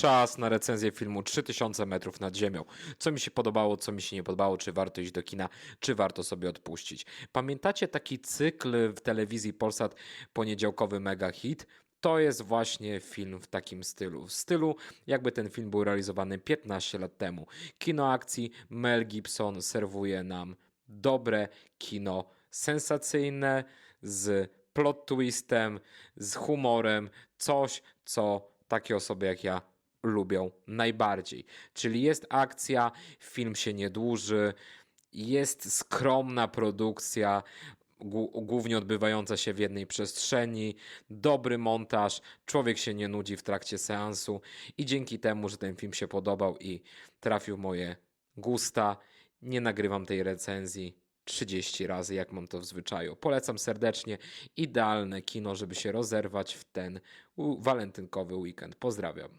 czas na recenzję filmu 3000 metrów nad ziemią. Co mi się podobało, co mi się nie podobało, czy warto iść do kina, czy warto sobie odpuścić. Pamiętacie taki cykl w telewizji Polsat poniedziałkowy mega hit? To jest właśnie film w takim stylu. W stylu, jakby ten film był realizowany 15 lat temu. Kino akcji Mel Gibson serwuje nam dobre kino sensacyjne z plot twistem, z humorem, coś, co takie osoby jak ja lubią najbardziej. Czyli jest akcja, film się nie dłuży, jest skromna produkcja, głó- głównie odbywająca się w jednej przestrzeni, dobry montaż, człowiek się nie nudzi w trakcie seansu i dzięki temu, że ten film się podobał i trafił moje gusta, nie nagrywam tej recenzji 30 razy, jak mam to w zwyczaju. Polecam serdecznie. Idealne kino, żeby się rozerwać w ten walentynkowy weekend. Pozdrawiam.